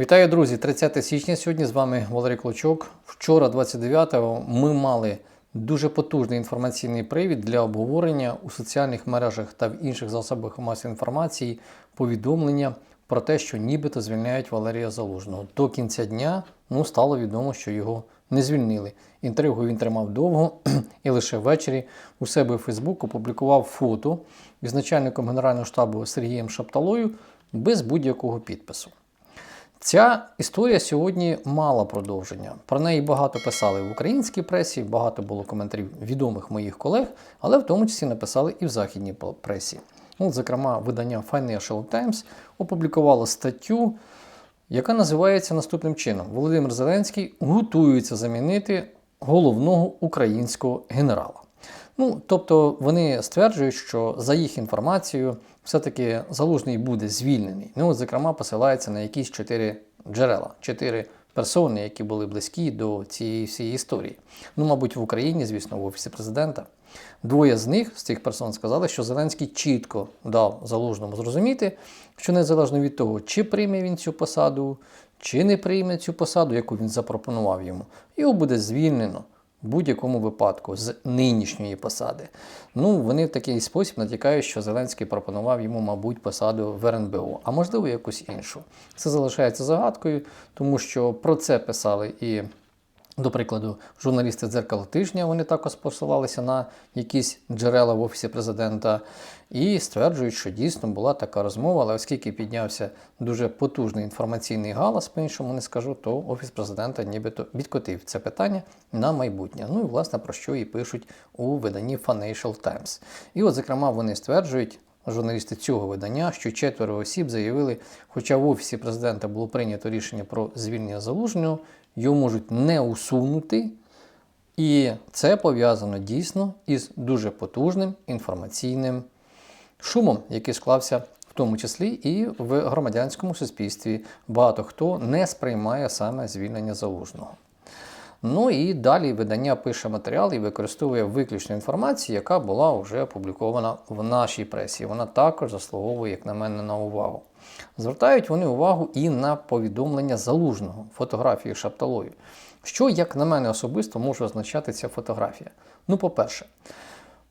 Вітаю, друзі! 30 січня сьогодні з вами Валерій Клочок. Вчора, 29-го, ми мали дуже потужний інформаційний привід для обговорення у соціальних мережах та в інших засобах масової інформації повідомлення про те, що нібито звільняють Валерія Залужного. До кінця дня ну, стало відомо, що його не звільнили. Інтригу він тримав довго і лише ввечері у себе у Фейсбук опублікував фото із начальником Генерального штабу Сергієм Шапталою без будь-якого підпису. Ця історія сьогодні мала продовження. Про неї багато писали в українській пресі, багато було коментарів відомих моїх колег, але в тому числі написали і в західній пресі. От, зокрема, видання Financial Times опублікувало статтю, яка називається наступним чином: Володимир Зеленський готується замінити головного українського генерала. Ну, тобто вони стверджують, що за їх інформацією, все-таки залужний буде звільнений. Ну, зокрема, посилається на якісь чотири джерела, чотири персони, які були близькі до цієї всієї історії. Ну, мабуть, в Україні, звісно, в офісі президента. Двоє з них, з цих персон, сказали, що Зеленський чітко дав залужному зрозуміти, що незалежно від того, чи прийме він цю посаду, чи не прийме цю посаду, яку він запропонував йому, його буде звільнено в будь-якому випадку з нинішньої посади. Ну, вони в такий спосіб натякають, що Зеленський пропонував йому, мабуть, посаду в РНБО, а можливо, якусь іншу. Це залишається загадкою, тому що про це писали і. До прикладу, журналісти дзеркало тижня вони також посилалися на якісь джерела в офісі президента і стверджують, що дійсно була така розмова, але оскільки піднявся дуже потужний інформаційний галас, по-іншому не скажу, то офіс президента нібито відкотив це питання на майбутнє. Ну і власне про що і пишуть у виданні Financial Times. І от, зокрема, вони стверджують. Журналісти цього видання, що четверо осіб заявили, хоча в офісі президента було прийнято рішення про звільнення залужного, його можуть не усунути. І це пов'язано дійсно із дуже потужним інформаційним шумом, який склався в тому числі і в громадянському суспільстві. Багато хто не сприймає саме звільнення залужного. Ну і далі видання пише матеріал і використовує виключну інформацію, яка була вже опублікована в нашій пресі. Вона також заслуговує, як на мене, на увагу. Звертають вони увагу і на повідомлення залужного фотографії Шапталою. Що, як на мене особисто, може означати ця фотографія? Ну, по-перше,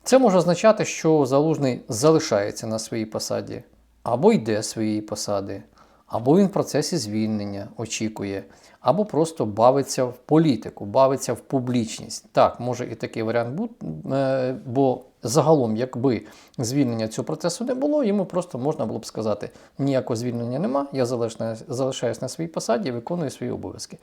це може означати, що залужний залишається на своїй посаді, або йде своєї посади, або він в процесі звільнення очікує, або просто бавиться в політику, бавиться в публічність. Так, може і такий варіант бути, бо загалом, якби звільнення цього процесу не було, йому просто можна було б сказати: ніякого звільнення нема, я залишаюсь на своїй посаді виконую свої обов'язки.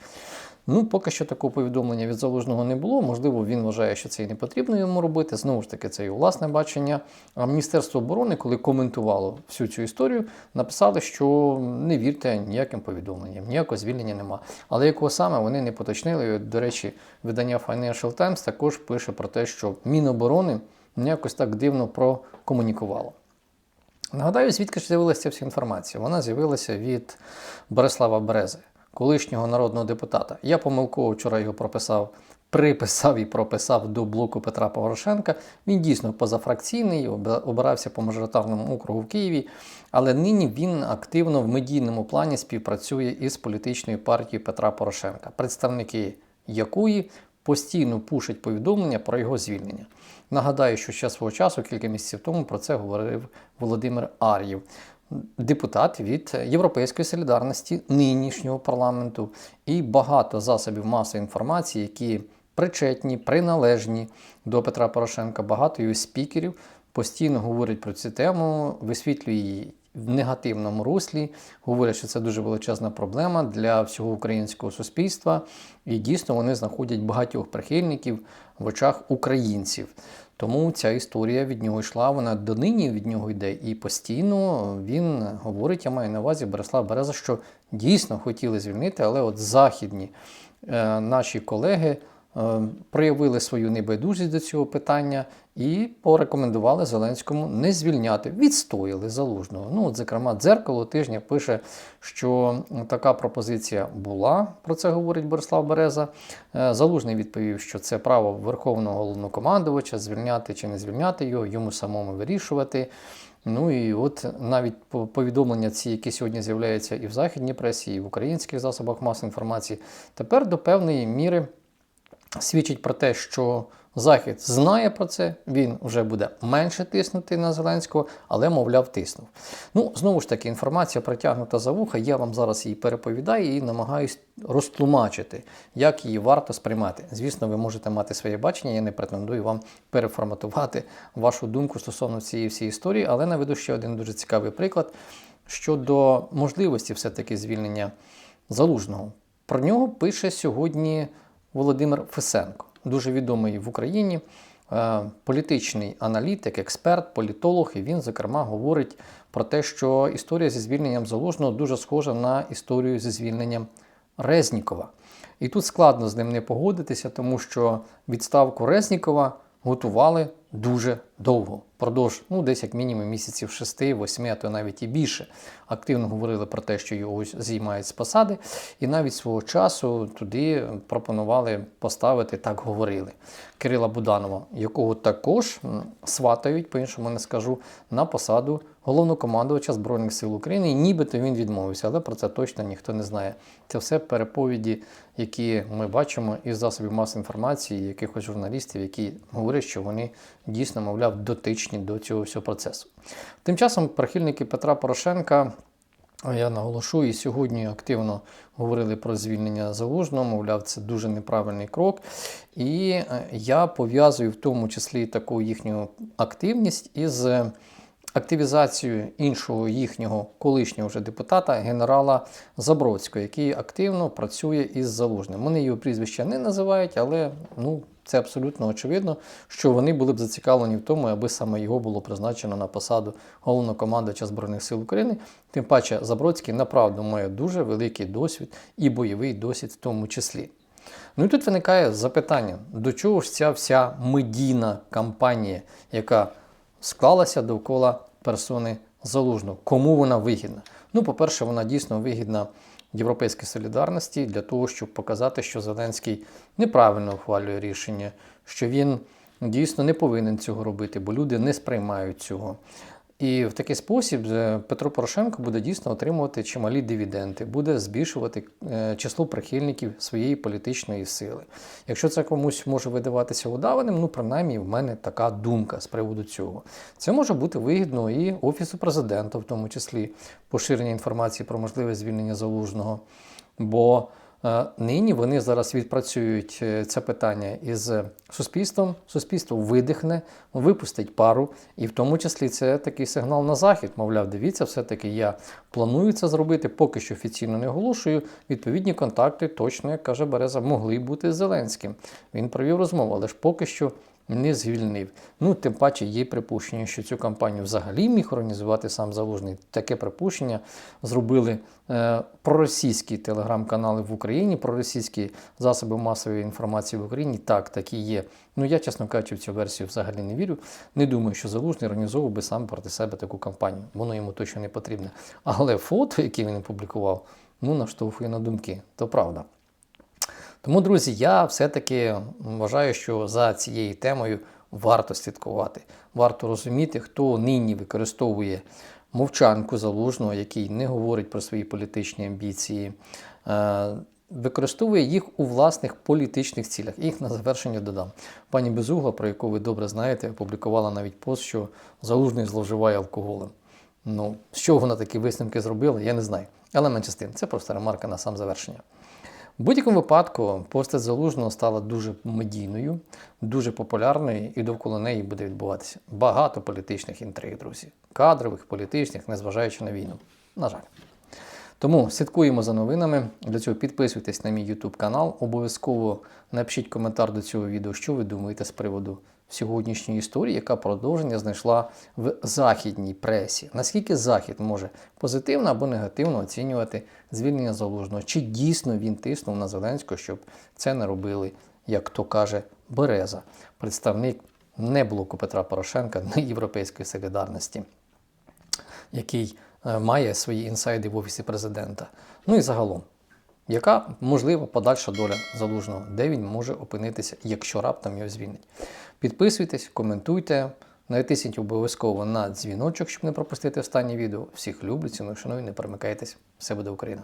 Ну, поки що такого повідомлення від залужного не було. Можливо, він вважає, що це і не потрібно йому робити. Знову ж таки, це його власне бачення. А Міністерство оборони, коли коментувало всю цю історію, написали, що не вірте ніяким повідомленням, ніякого звільнення нема. Але якого саме вони не поточнили. До речі, видання Financial Times також пише про те, що Міноборони якось так дивно прокомунікувало. Нагадаю, звідки ж з'явилася ця вся інформація? Вона з'явилася від Борислава Берези, колишнього народного депутата. Я помилково вчора його прописав, приписав і прописав до блоку Петра Порошенка. Він дійсно позафракційний, обирався по мажоритарному округу в Києві, але нині він активно в медійному плані співпрацює із політичною партією Петра Порошенка, представники якої постійно пушать повідомлення про його звільнення. Нагадаю, що ще свого часу, кілька місяців тому, про це говорив Володимир Ар'єв, депутат від Європейської солідарності нинішнього парламенту. І багато засобів масової інформації, які причетні, приналежні до Петра Порошенка, багато його спікерів постійно говорять про цю тему, висвітлює її в негативному руслі, говорять, що це дуже величезна проблема для всього українського суспільства, і дійсно вони знаходять багатьох прихильників в очах українців. Тому ця історія від нього йшла, вона донині від нього йде. І постійно він говорить, я маю на увазі Борислав Береза, що дійсно хотіли звільнити, але от західні е, наші колеги. Е, проявили свою небайдужість до цього питання і порекомендували Зеленському не звільняти, відстояли залужного. Ну, от, зокрема, дзеркало тижня пише, що така пропозиція була. Про це говорить Борислав Береза. Е, залужний відповів, що це право Верховного головнокомандувача звільняти чи не звільняти його, йому самому вирішувати. Ну і от навіть повідомлення ці, які сьогодні з'являються і в західній пресі, і в українських засобах масової інформації, тепер до певної міри свідчить про те, що Захід знає про це, він вже буде менше тиснути на Зеленського, але, мовляв, тиснув. Ну, знову ж таки, інформація протягнута за вуха. Я вам зараз її переповідаю і намагаюсь розтлумачити, як її варто сприймати. Звісно, ви можете мати своє бачення, я не претендую вам переформатувати вашу думку стосовно цієї всієї історії, але наведу ще один дуже цікавий приклад щодо можливості все-таки звільнення залужного. Про нього пише сьогодні Володимир Фесенко, дуже відомий в Україні е, політичний аналітик, експерт, політолог. І він, зокрема, говорить про те, що історія зі звільненням залужного дуже схожа на історію зі звільненням Резнікова. І тут складно з ним не погодитися, тому що відставку Резнікова готували дуже довго. Продовж, ну, десь як мінімум місяців 6-8, а то навіть і більше. Активно говорили про те, що його зіймають з посади, і навіть свого часу туди пропонували поставити, так говорили, Кирила Буданова, якого також сватають, по-іншому не скажу, на посаду головнокомандувача Збройних сил України. І нібито він відмовився, але про це точно ніхто не знає. Це все переповіді, які ми бачимо із засобів масової інформації, якихось журналістів, які говорять, що вони дійсно, мовляв, дотичні до цього всього процесу. Тим часом прихильники Петра Порошенка. Я наголошу, і сьогодні активно говорили про звільнення залужного, мовляв, це дуже неправильний крок. І е, я пов'язую в тому числі таку їхню активність із активізацією іншого їхнього колишнього вже депутата, генерала Забродського, який активно працює із залужним. Вони його прізвища не називають, але ну, це абсолютно очевидно, що вони були б зацікавлені в тому, аби саме його було призначено на посаду головнокомандувача Збройних сил України. Тим паче Забродський направду має дуже великий досвід і бойовий досвід в тому числі. Ну і тут виникає запитання, до чого ж ця вся медійна кампанія, яка склалася довкола персони залужного. Кому вона вигідна? Ну, по-перше, вона дійсно вигідна Європейській солідарності для того, щоб показати, що Зеленський неправильно ухвалює рішення, що він дійсно не повинен цього робити, бо люди не сприймають цього. І в такий спосіб е, Петро Порошенко буде дійсно отримувати чималі дивіденди, буде збільшувати е, число прихильників своєї політичної сили. Якщо це комусь може видаватися удаваним, ну принаймні в мене така думка з приводу цього. Це може бути вигідно і Офісу президента, в тому числі поширення інформації про можливе звільнення залужного. Бо Нині вони зараз відпрацюють е, це питання із суспільством. Суспільство видихне, випустить пару, і в тому числі це такий сигнал на захід. Мовляв, дивіться, все-таки я планую це зробити, поки що офіційно не оголошую. Відповідні контакти, точно, як каже Береза, могли бути з Зеленським. Він провів розмову, але ж поки що. Не звільнив. Ну, тим паче є припущення, що цю кампанію взагалі міг організувати сам Залужний. Таке припущення зробили е, проросійські телеграм-канали в Україні, проросійські засоби масової інформації в Україні. Так, такі є. Ну я, чесно кажучи, в цю версію взагалі не вірю. Не думаю, що Залужний організовував би сам проти себе таку кампанію. Воно йому точно не потрібне. Але фото, яке він опублікував, ну наштовхує на думки. То правда. Тому, друзі, я все-таки вважаю, що за цією темою варто слідкувати. Варто розуміти, хто нині використовує мовчанку залужного, який не говорить про свої політичні амбіції, е, використовує їх у власних політичних цілях. Їх на завершення додам. Пані Безугла, про яку ви добре знаєте, опублікувала навіть пост, що залужний зловживає алкоголем. Ну, з чого вона такі висновки зробила, я не знаю. Але менше з тим, це просто ремарка на сам завершення. В будь-якому випадку постать залужного стала дуже медійною, дуже популярною, і довкола неї буде відбуватися багато політичних інтриг, друзі. Кадрових, політичних, незважаючи на війну. На жаль. Тому слідкуємо за новинами. Для цього підписуйтесь на мій YouTube канал. Обов'язково напишіть коментар до цього відео, що ви думаєте з приводу сьогоднішньої історії, яка продовження знайшла в західній пресі. Наскільки Захід може позитивно або негативно оцінювати звільнення залужного? Чи дійсно він тиснув на Зеленського, щоб це не робили, як то каже Береза, представник не блоку Петра Порошенка, не Європейської солідарності, який е, має свої інсайди в офісі президента. Ну і загалом. Яка можлива подальша доля залужного, де він може опинитися, якщо раптом його звільнить? Підписуйтесь, коментуйте, Натисніть обов'язково на дзвіночок, щоб не пропустити останнє відео. Всіх люблю, ціную, шаную, не перемикайтесь. Все буде Україна!